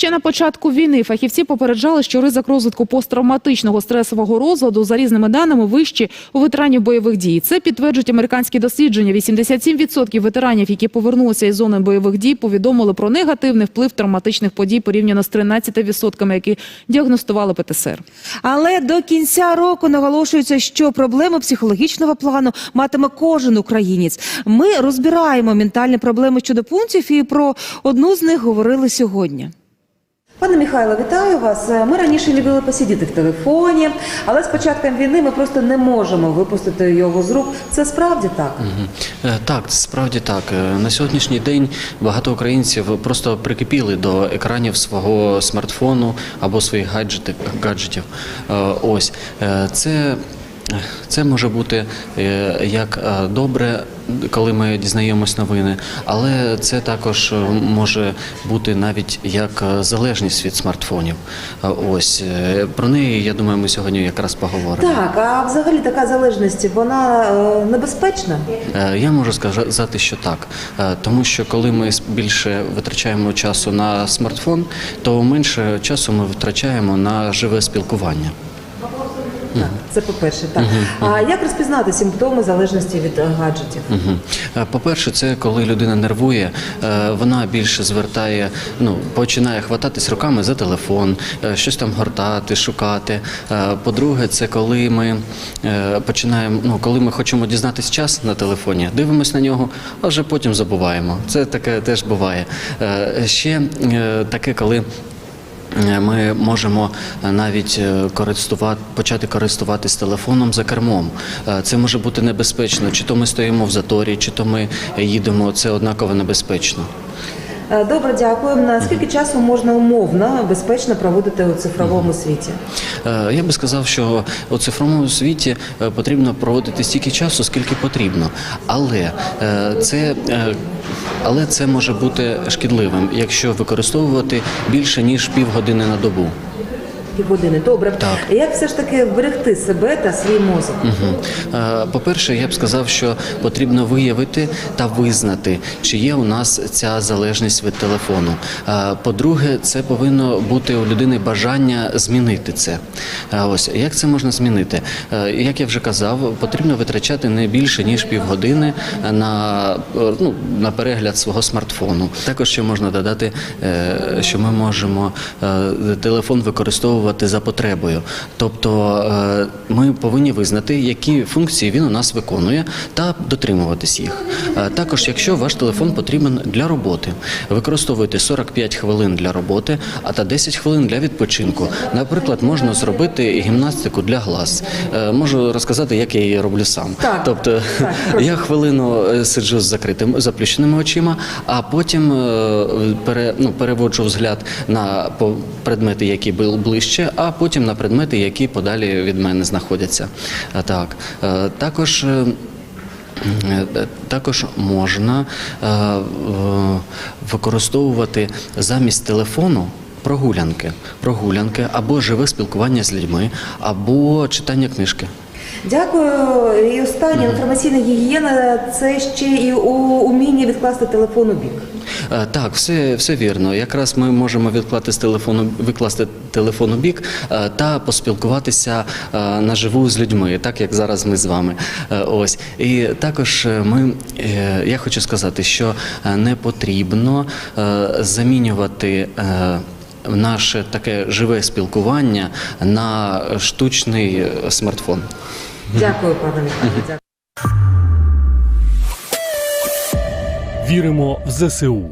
Ще на початку війни фахівці попереджали, що ризик розвитку посттравматичного стресового розладу за різними даними вищі у ветеранів бойових дій. Це підтверджують американські дослідження. 87% ветеранів, які повернулися із зони бойових дій, повідомили про негативний вплив травматичних подій порівняно з 13%, які діагностували ПТСР. Але до кінця року наголошується, що проблеми психологічного плану матиме кожен українець. Ми розбираємо ментальні проблеми щодо пунктів, і про одну з них говорили сьогодні. Пане Михайло, вітаю вас. Ми раніше любили посидіти в телефоні, але з початком війни ми просто не можемо випустити його з рук. Це справді так. Е, Так, справді так. Е, На сьогоднішній день багато українців просто прикипіли до екранів свого смартфону або своїх гаджетів. Е, Ось Е, це. Це може бути е, як е, добре, коли ми дізнаємось новини, але це також е, може бути навіть як залежність від смартфонів. Ось про неї, я думаю, ми сьогодні якраз поговоримо. Так, а взагалі така залежність, вона небезпечна. Я можу сказати, що так, тому що коли ми більше витрачаємо часу на смартфон, то менше часу ми витрачаємо на живе спілкування. Так, це по-перше, так. А як розпізнати симптоми залежності від е, гаджетів? Е, По-перше, це коли людина нервує, е, вона більше звертає, ну починає хвататись руками за телефон, щось там гортати, шукати. По-друге, це коли ми починаємо, ну коли ми хочемо дізнатись час на телефоні, дивимось на нього, а вже потім забуваємо. Це таке теж буває. Ще таке, коли. Е, Ми можемо е, навіть е, користувати, почати користуватись телефоном за кермом. Це може бути небезпечно. Чи то ми стоїмо в заторі, чи то ми їдемо. Це однаково небезпечно. Е, Добре, дякую. Наскільки часу можна умовно безпечно проводити у цифровому світі? Е, Я би сказав, що у цифровому світі е, потрібно проводити стільки часу, скільки потрібно. Але це, але це може бути шкідливим, якщо використовувати більше ніж півгодини на добу. Півгодини. Добре. Так. Як все ж таки вберегти себе та свій мозок? Е, По-перше, я б сказав, що потрібно виявити та визнати, чи є у нас ця залежність від телефону. Е, По-друге, це повинно бути у людини бажання змінити це. Е, Ось як це можна змінити? Як я вже казав, потрібно витрачати не більше ніж півгодини на, ну, на перегляд свого смартфону. Також ще можна додати, що ми можемо телефон використовувати за потребою. Тобто е, ми повинні визнати, які функції він у нас виконує, та дотримуватись їх. Е, Також, якщо ваш телефон потрібен для роботи, використовуйте 45 хвилин для роботи, а та 10 хвилин для відпочинку. Наприклад, можна зробити гімнастику для глаз. Е, Можу розказати, як я її роблю сам. Так. Тобто Так, я хвилину сиджу з закритими заплющеними очима, а потім пере, ну, переводжу взгляд на предмети, які були ближче, а потім на предмети, які подалі від мене знаходяться. Так. Е, Також. е, Також можна е, використовувати замість телефону прогулянки, прогулянки або живе спілкування з людьми, або читання книжки. Дякую. І остання інформаційна гігієна це ще і у умінні відкласти телефон у бік. Е, Так, все, все вірно. Якраз ми можемо відкласти з телефону, викласти телефон у бік е, та поспілкуватися е, наживу з людьми, так як зараз ми з вами. Ось і також ми я хочу сказати, що не потрібно замінювати. Наше таке живе спілкування на штучний смартфон. Дякую, пане Михайло. Віримо в ЗСУ.